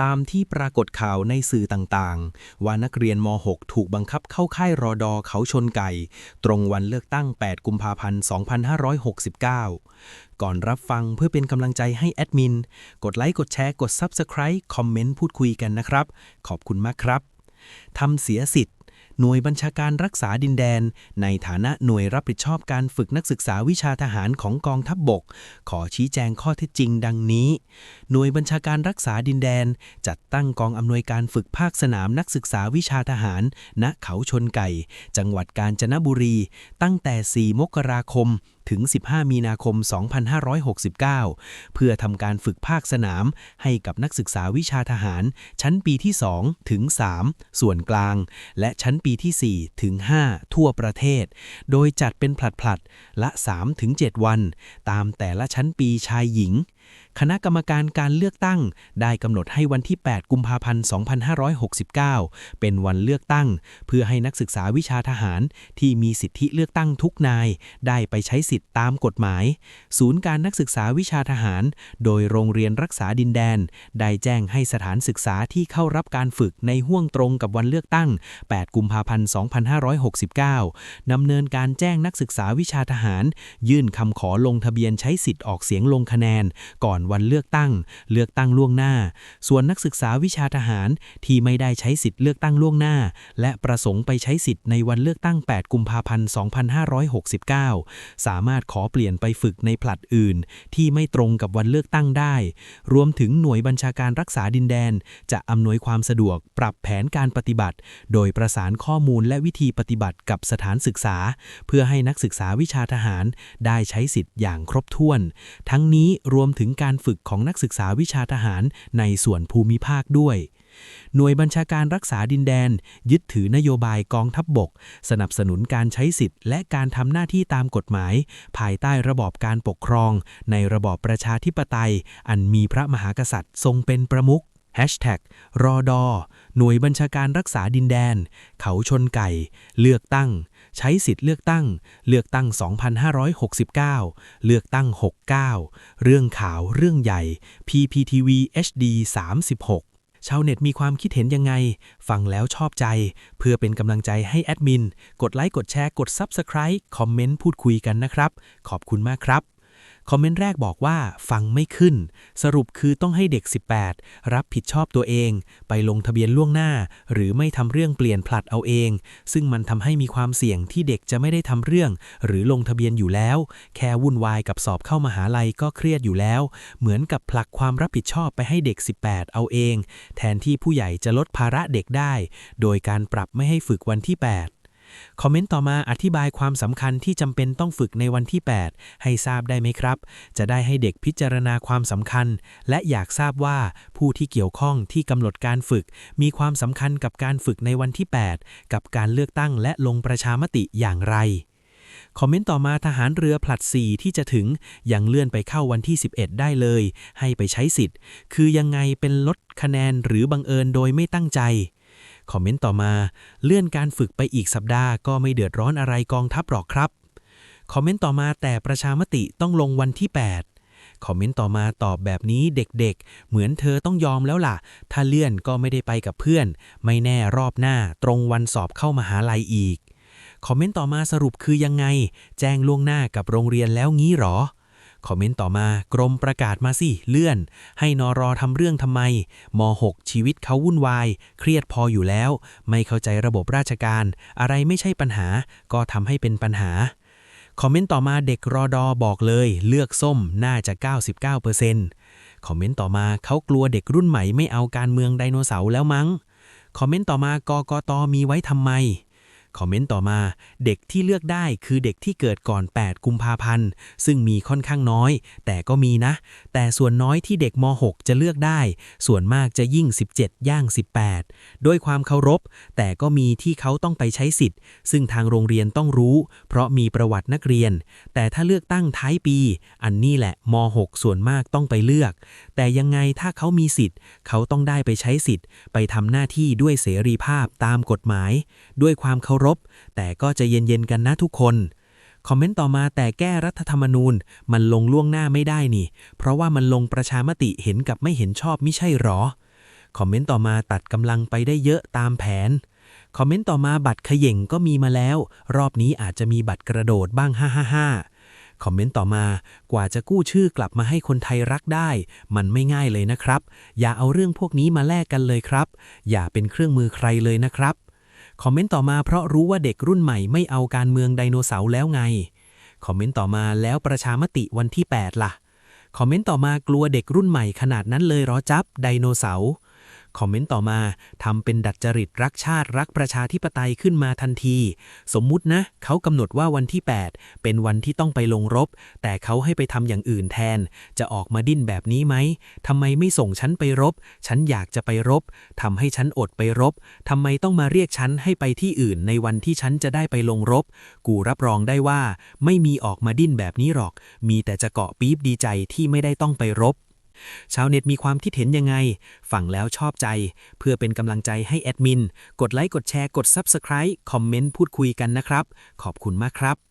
ตามที่ปรากฏข่าวในสื่อต่างๆ ว่านักเรียนม .6 ถูกบังคับเข้าค่ายรอดอเขาชนไก่ ตรงวันเลือกตั้ง 8 กุมภาพันธ์ 2569 ก่อนรับฟังเพื่อเป็นกำลังใจให้แอดมิน กดไลค์ กดแชร์ กด Subscribe คอมเมนต์ พูดคุยกันนะครับ ขอบคุณมากครับ ทำเสียสิทธิ์ หน่วยบัญชาการรักษาดินแดน ในฐานะหน่วยรับผิดชอบการฝึกนักศึกษาวิชาทหารของกองทัพบบก ขอชี้แจงข้อเท็จจริงดังนี้ หน่วยบัญชาการรักษาดินแดน จัดตั้งกองอำนวยการฝึกภาคสนามนักศึกษาวิชาทหาร ณเขาชนไก่ จังหวัดกาญจนบุรี ตั้งแต่ 4 มกราคม ถึง 15 มีนาคม 2569 เพื่อทำการฝึกภาคสนามให้กับนักศึกษาวิชาทหาร ชั้นปีที่ 2 ถึง 3 ส่วนกลาง และชั้นปีที่ 4 ถึง 5 ทั่วประเทศ โดยจัดเป็นผลัดๆละ3ถึง7วัน ตามแต่ละชั้นปีชายหญิง คณะกรรมการการเลือกตั้งได้กำหนดให้วันที่ 8 กุมภาพันธ์ 2569 เป็นวันเลือกตั้ง เพื่อให้นักศึกษาวิชาทหารที่มีสิทธิเลือกตั้งทุกนาย ได้ไปใช้สิทธิ์ตามกฎหมาย ศูนย์การนักศึกษาวิชาทหาร โดยโรงเรียนรักษาดินแดน ได้แจ้งให้สถานศึกษาที่เข้ารับการฝึกในห่วงตรงกับวันเลือกตั้ง 8 กุมภาพันธ์ 2569 ดำเนินการแจ้งนักศึกษาวิชาทหาร ยื่นคำขอลงทะเบียนใช้สิทธิ์ออกเสียงลงคะแนนก่อนวันเลือกตั้ง เลือกตั้งล่วงหน้า ส่วนนักศึกษาวิชาทหารที่ไม่ได้ใช้สิทธิ์เลือกตั้งล่วงหน้า และประสงค์ไปใช้สิทธิ์ในวันเลือกตั้ง 8 กุมภาพันธ์ 2569 สามารถขอเปลี่ยนไปฝึกในผลัดอื่น ที่ไม่ตรงกับวันเลือกตั้งได้ รวมถึงหน่วยบัญชาการรักษาดินแดน จะอำนวยความสะดวกปรับแผนการปฏิบัติ โดยประสานข้อมูลและวิธีปฏิบัติกับสถานศึกษา เพื่อให้นักศึกษาวิชาทหาร ได้ใช้สิทธิ์อย่างครบถ้วน ทั้งนี้รวมถึงการฝึกของนักศึกษาวิชาทหารในส่วนภูมิภาคด้วย หน่วยบัญชาการรักษาดินแดน ยึดถือนโยบายกองทัพบบก สนับสนุนการใช้สิทธิ์และการทำหน้าที่ตามกฎหมาย ภายใต้ระบอบการปกครอง ในระบอบประชาธิปไตย อันมีพระมหากษัตริย์ทรงเป็นประมุขรอดอหน่วยบัญชาการรักษาดินแดน เขาชนไก่ เลือกตั้ง ใช้สิทธิ์เลือกตั้ง เลือกตั้ง 2569 เลือกตั้ง 69 เรื่องข่าวเรื่องใหญ่ PPTV HD 36 ชาวเน็ตมีความคิดเห็นยังไง ฟังแล้วชอบใจ เพื่อเป็นกำลังใจให้แอดมิน กดไลค์ กดแชร์ กด Subscribe คอมเมนต์ พูดคุยกันนะครับ ขอบคุณมากครับ คอมเมนต์แรกบอกว่าฟังไม่ขึ้น สรุปคือต้องให้เด็ก 18 รับผิดชอบตัวเอง ไปลงทะเบียนล่วงหน้า หรือไม่ทำเรื่องเปลี่ยนผลัดเอาเอง ซึ่งมันทำให้มีความเสี่ยงที่เด็กจะไม่ได้ทำเรื่อง หรือลงทะเบียนอยู่แล้ว แค่วุ่นวายกับสอบเข้ามหาลัยก็เครียดอยู่แล้ว เหมือนกับผลักความรับผิดชอบไปให้เด็ก 18 เอาเอง แทนที่ผู้ใหญ่จะลดภาระเด็กได้ โดยการปรับไม่ให้ฝึกวันที่ 8 คอมเมนต์ต่อมาอธิบายความสำคัญที่จำเป็นต้องฝึกในวันที่ 8 ให้ทราบได้ไหมครับ จะได้ให้เด็กพิจารณาความสำคัญ และอยากทราบว่าผู้ที่เกี่ยวข้องที่กำหนดการฝึก มีความสำคัญกับการฝึกในวันที่ 8 กับการเลือกตั้งและลงประชามติอย่างไรคอมเมนต์ต่อมาทหารเรือผลัด 4 ที่จะถึง ยังเลื่อนไปเข้าวันที่ 11 ได้เลย ให้ไปใช้สิทธิ์ คือยังไงเป็นลดคะแนนหรือบังเอิญโดยไม่ตั้งใจ คอมเมนต์ต่อมา เลื่อนการฝึกไปอีกสัปดาห์ก็ไม่เดือดร้อนอะไรกองทัพหรอกครับ คอมเมนต์ต่อมาแต่ประชามติต้องลงวันที่ 8 คอมเมนต์ต่อมาตอบแบบนี้เด็กๆ เหมือนเธอต้องยอมแล้วล่ะ ถ้าเลื่อนก็ไม่ได้ไปกับเพื่อน ไม่แน่รอบหน้าตรงวันสอบเข้ามหาลัยอีก คอมเมนต์ต่อมาสรุปคือยังไง แจ้งล่วงหน้ากับโรงเรียนแล้วงี้หรอ คอมเมนต์ต่อมากรมประกาศมาสิ เลื่อน ให้นอรอทำเรื่องทำไมม .6 ชีวิตเขาวุ่นวาย เครียดพออยู่แล้ว ไม่เข้าใจระบบราชการ อะไรไม่ใช่ปัญหา ก็ทำให้เป็นปัญหา คอมเมนต์ต่อมาเด็กรอดอบอกเลย เลือกส้มน่าจะ 99%คอมเมนต์ต่อมาเขากลัวเด็กรุ่นใหม่ไม่เอาการเมืองไดโนเสาร์แล้วมั้ง คอมเมนต์ต่อมากกตมีไว้ทำไม คอมเมนต์ต่อมา เด็กที่เลือกได้คือเด็กที่เกิดก่อน 8 กุมภาพันธ์ ซึ่งมีค่อนข้างน้อย แต่ก็มีนะ แต่ส่วนน้อยที่เด็กม .6 จะเลือกได้ ส่วนมากจะยิ่ง 17 ย่าง 18 ด้วยความเคารพ แต่ก็มีที่เขาต้องไปใช้สิทธิ์ ซึ่งทางโรงเรียนต้องรู้ เพราะมีประวัตินักเรียน แต่ถ้าเลือกตั้งท้ายปี อันนี้แหละม .6 ส่วนมากต้องไปเลือก แต่ยังไงถ้าเขามีสิทธิ์ เขาต้องได้ไปใช้สิทธิ์ ไปทำหน้าที่ด้วยเสรีภาพตามกฎหมาย ด้วยความเคารพแต่ก็จะเย็นๆกันนะทุกคน คอมเมนต์ต่อมาแต่แก้รัฐธรรมนูญมันลงล่วงหน้าไม่ได้นี่ เพราะว่ามันลงประชามติเห็นกับไม่เห็นชอบไม่ใช่หรอ คอมเมนต์ต่อมาตัดกำลังไปได้เยอะตามแผน คอมเมนต์ต่อมาบัตรเขย่งก็มีมาแล้ว รอบนี้อาจจะมีบัตรกระโดดบ้าง555คอมเมนต์ต่อมา กว่าจะกู้ชื่อกลับมาให้คนไทยรักได้ มันไม่ง่ายเลยนะครับ อย่าเอาเรื่องพวกนี้มาแลกกันเลยครับ อย่าเป็นเครื่องมือใครเลยนะครับ คอมเมนต์ต่อมาเพราะรู้ว่าเด็กรุ่นใหม่ไม่เอาการเมืองไดโนเสาร์แล้วไง คอมเมนต์ต่อมาแล้วประชามติวันที่ 8ล่ะ คอมเมนต์ต่อมากลัวเด็กรุ่นใหม่ขนาดนั้นเลยหรอจับไดโนเสาร์ คอมเมนต์ต่อมาทำเป็นดัดจริตรักชาติรักประชาธิปไตยขึ้นมาทันที สมมุตินะเขากำหนดว่าวันที่ 8 เป็นวันที่ต้องไปลงรบ แต่เขาให้ไปทำอย่างอื่นแทน จะออกมาดิ้นแบบนี้ไหมทำไมไม่ส่งฉันไปรบ ฉันอยากจะไปรบทำให้ฉันอดไปรบทำไมต้องมาเรียกฉันให้ไปที่อื่นในวันที่ฉันจะได้ไปลงรบ กูรับรองได้ว่า ไม่มีออกมาดิ้นแบบนี้หรอก มีแต่จะเกาะปี๊บดีใจที่ไม่ได้ต้องไปรบ ชาวเน็ตมีความคิดเห็นยังไง ฟังแล้วชอบใจ เพื่อเป็นกำลังใจให้แอดมิน กดไลค์ กดแชร์ กด Subscribe คอมเมนต์ พูดคุยกันนะครับ ขอบคุณมากครับ